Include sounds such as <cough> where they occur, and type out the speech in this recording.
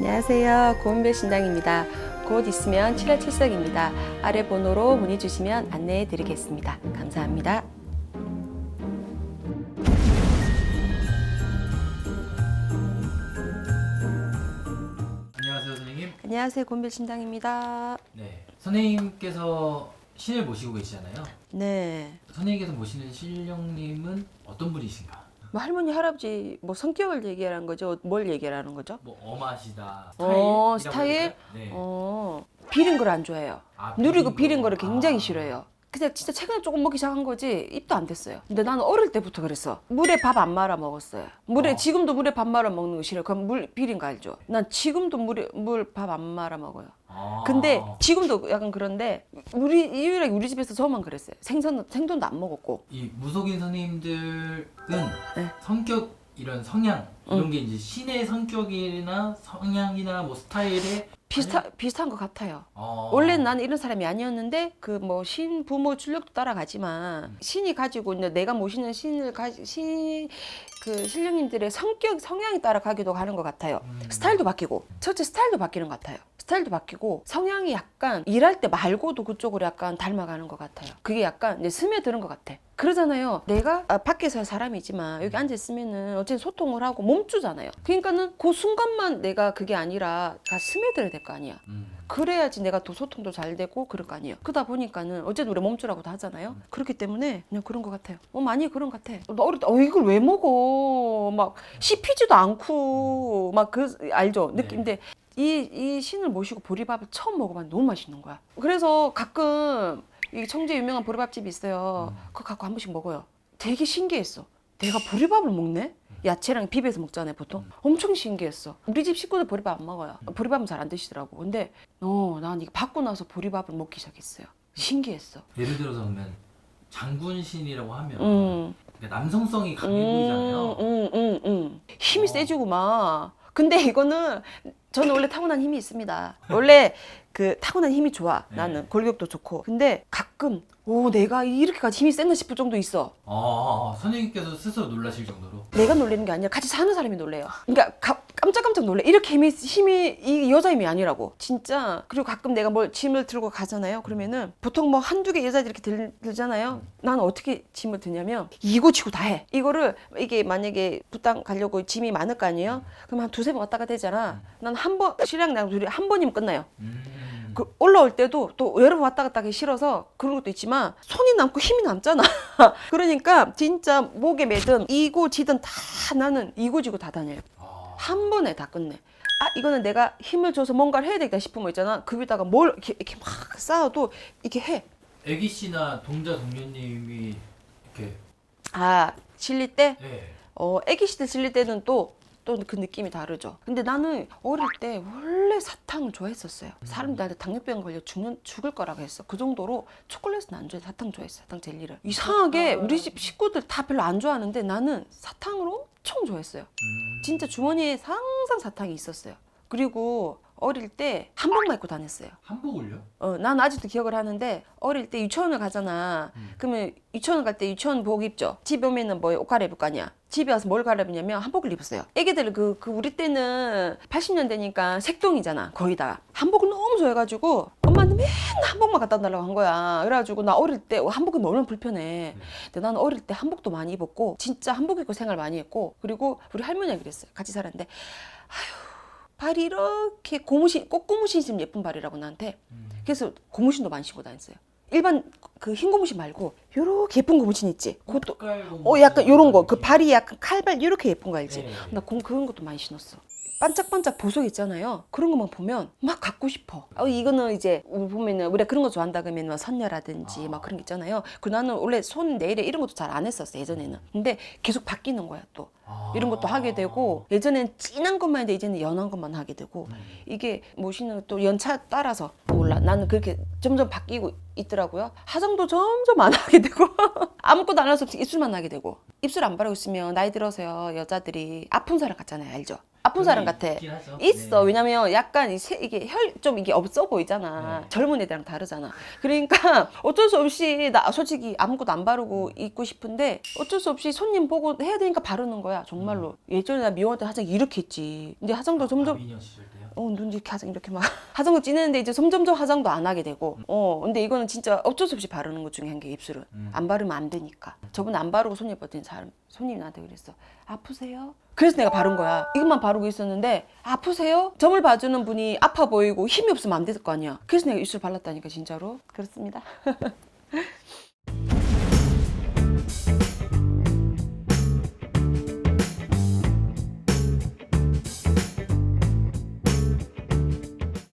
안녕하세요. 고은별 신당입니다. 곧 있으면 7월 출석입니다. 아래 번호로 문의 주시면 안내해 드리겠습니다. 감사합니다. 안녕하세요 선생님. 안녕하세요. 고은별 신당입니다. 네. 선생님께서 신을 모시고 계시잖아요. 네. 선생님께서 모시는 신령님은 어떤 분이신가? 뭐 할머니 할아버지 뭐 성격을 얘기하는 거죠? 뭘 얘기하는 거죠? 뭐 엄하시다. 어, 스타일? 네. 어 비린 걸 안 좋아해요. 아, 누리고 비린 거. 거를 굉장히 아. 싫어해요. 근데 진짜 최근에 조금 먹기 시작한 거지 입도 안 됐어요. 근데 나는 어릴 때부터 그랬어. 물에 밥 안 말아 먹었어요. 물에 어. 지금도 물에 밥 말아 먹는 거 싫어요. 그럼 물 비린 거 알죠? 난 지금도 물에 물 밥 안 말아 먹어요. 아. 근데 지금도 약간 그런데 우리 유일하게 우리 집에서 저만 그랬어요. 생선 생돈도 안 먹었고. 이 무속인 선생님들은 네. 성격 이런 성향 이런 게 이제 신의 성격이나 성향이나 뭐 스타일에 비슷하, 비슷한 것 같아요. 어. 원래는 나는 이런 사람이 아니었는데 그 뭐 신 부모 출력도 따라가지만 신이 가지고 이제 내가 모시는 신을 가지 신그 신령님들의 성격 성향에 따라 가기도 하는 것 같아요. 음. 스타일도 바뀌고 첫째 스타일도 바뀌는 것 같아요. 스타일도 바뀌고 성향이 약간 일할 때 말고도 그쪽으로 약간 닮아가는 것 같아요. 그게 약간 이제 스며드는 것 같아. 그러잖아요. 내가 아, 밖에서 사람이지만 여기 앉아 있으면은 어쨌든 소통을 하고 몸주잖아요. 그러니까는 그 순간만 내가 그게 아니라 가 스며들어야 될 거 아니야. 음. 그래야지 내가 또 소통도 잘 되고 그럴 거 아니에요. 그러다 보니까는 어쨌든 우리 몸주라고도 하잖아요. 그렇기 때문에 그냥 그런 것 같아요. 어 많이 그런 것 같아. 나 어릴 때 어, 이걸 왜 먹어? 막 씹히지도 않고 막 그 알죠 네. 느낌인데 이 이 신을 모시고 보리밥을 처음 먹어봤는데 너무 맛있는 거야. 그래서 가끔 이 청주에 유명한 보리밥집이 있어요. 그거 갖고 한 번씩 먹어요. 되게 신기했어. 내가 보리밥을 먹네? 야채랑 비벼서 먹잖아요, 보통. 엄청 신기했어. 우리 집 식구들 보리밥 안 먹어요. 보리밥은 잘 안 드시더라고. 근데, 어, 난 이거 받고 나서 보리밥을 먹기 시작했어요. 신기했어. 예를 들어서 그러면 장군신이라고 하면 음, 그러니까 남성성이 강해 보이잖아요. 음, 음, 음. 힘이 어. 세지고 막. 근데 이거는 저는 원래 타고난 힘이 있습니다. 원래 그 타고난 힘이 좋아. 네. 나는 골격도 좋고. 근데 가끔 오 내가 이렇게까지 힘이 센다 싶을 정도 있어. 아, 선생님께서 스스로 놀라실 정도로. 내가 놀라는 게 아니라 같이 사는 사람이 놀래요. 그러니까 가- 깜짝깜짝 놀래. 이렇게 힘이, 힘이 이 여자 힘이 아니라고. 진짜. 그리고 가끔 내가 뭘 짐을 들고 가잖아요. 그러면은 보통 뭐 한두 개 여자들이 이렇게 들, 들잖아요. 나는 어떻게 짐을 드냐면 이고 지고 다 해. 이거를 이게 만약에 부땅 가려고 짐이 많을 거 아니에요. 그럼 한 두세 번 왔다가 되잖아. 난 한 번, 신랑 나랑 둘이 한 번이면 끝나요. 음. 그 올라올 때도 또 여러 번 왔다 갔다 하기 싫어서 그런 것도 있지만 손이 남고 힘이 남잖아. <laughs> 그러니까 진짜 목에 매든 이고 지든 다 나는 이고 지고 다 다녀요. 아, 한 번에 다 끝내. 아 이거는 내가 힘을 줘서 뭔가를 해야 되겠다 싶은 거 있잖아. 그 위에다가 뭘 이렇게, 이렇게 막 쌓아도 이렇게 해. 애기 씨나 동자 동료님이 이렇게 아 실릴 때, 네. 어 애기 시대 실릴 때는 또 또 그 느낌이 다르죠. 근데 나는 어릴 때 원래 사탕을 좋아했었어요. 사람들 나한테 당뇨병 걸려 죽는 죽을 거라고 했어. 그 정도로 초콜릿은 안 좋아해. 사탕 좋아했어. 사탕 젤리를. 이상하게 우리 집 식구들 다 별로 안 좋아하는데 나는 사탕을 엄청 좋아했어요. 음. 진짜 주머니에 항상 사탕이 있었어요. 그리고 어릴 때 한복만 입고 다녔어요. 한복을요? 어, 난 아직도 기억을 하는데 어릴 때 유치원을 가잖아. 음. 그러면 유치원 갈 때 유치원 복 입죠. 집에 오면은 뭐 옷 갈아입을 거 아니야. 집에 와서 뭘 갈아입냐면 한복을 입었어요. 애기들 그, 그 우리 때는 80년대니까 색동이잖아. 거의 다. 한복을 너무 좋아해가지고 엄마는 맨날 한복만 갖다 달라고 한 거야. 그래가지고 나 어릴 때 한복이 너무 불편해. 근데 나는 어릴 때 한복도 많이 입었고 진짜 한복 입고 생활 많이 했고 그리고 우리 할머니가 그랬어요. 같이 살았는데 아휴 발이 이렇게 고무신 꽃고무신 좀 예쁜 발이라고 나한테 음. 그래서 고무신도 많이 신고 다녔어요. 일반 그 흰 고무신 말고 요렇게 예쁜 고무신 있지. 그것도 어 약간 요런 거 그 발이 약간 칼발 이렇게 예쁜 거 알지? 네, 네. 나 그, 그런 것도 많이 신었어. 반짝반짝 보석 있잖아요. 그런 것만 보면 막 갖고 싶어. 어, 이거는 이제 우리 보면은 우리가 그런 거 좋아한다 그러면 막 선녀라든지 아. 막 그런 게 있잖아요. 그 나는 원래 손 내일에 이런 것도 잘 안 했었어 예전에는. 근데 계속 바뀌는 거야 또. 아. 이런 것도 하게 되고 예전엔 진한 것만 했는데 이제는 연한 것만 하게 되고 음. 이게 모시는 또 연차 따라서 몰라 나는 그렇게 점점 바뀌고 있더라고요 화장도 점점 안 하게 되고 <laughs> 아무것도 안 할 수 없이 입술만 하게 되고 입술 안 바르고 있으면 나이 들어서요 여자들이 아픈 사람 같잖아요 알죠 아픈 사람 같아 있긴 하죠. 있어 네. 왜냐면 약간 이 세- 이게 혈 좀 이게 없어 보이잖아 네. 젊은 애들랑 다르잖아 그러니까 어쩔 수 없이 나 솔직히 아무것도 안 바르고 있고 싶은데 어쩔 수 없이 손님 보고 해야 되니까 바르는 거야 정말로 예전에 나 미용할 때 화장 이렇게 했지 근데 화장도 점점 아, 미녀 시절 때요? 어, 눈 이렇게 화장 이렇게 막 <laughs> 화장도 진했는데 이제 점점점 화장도 안 하게 되고. 어 근데 이거는 진짜 어쩔 수 없이 바르는 것 중에 한 게 입술은. 음. 안 바르면 안 되니까. 저번에 안 바르고 손님 봤더니 사람 손님이 나한테 그랬어 아프세요? 그래서 내가 바른 거야. 이것만 바르고 있었는데 아프세요? 점을 봐주는 분이 아파 보이고 힘이 없으면 안 될 거 아니야. 그래서 내가 입술 발랐다니까 진짜로. 그렇습니다 <laughs>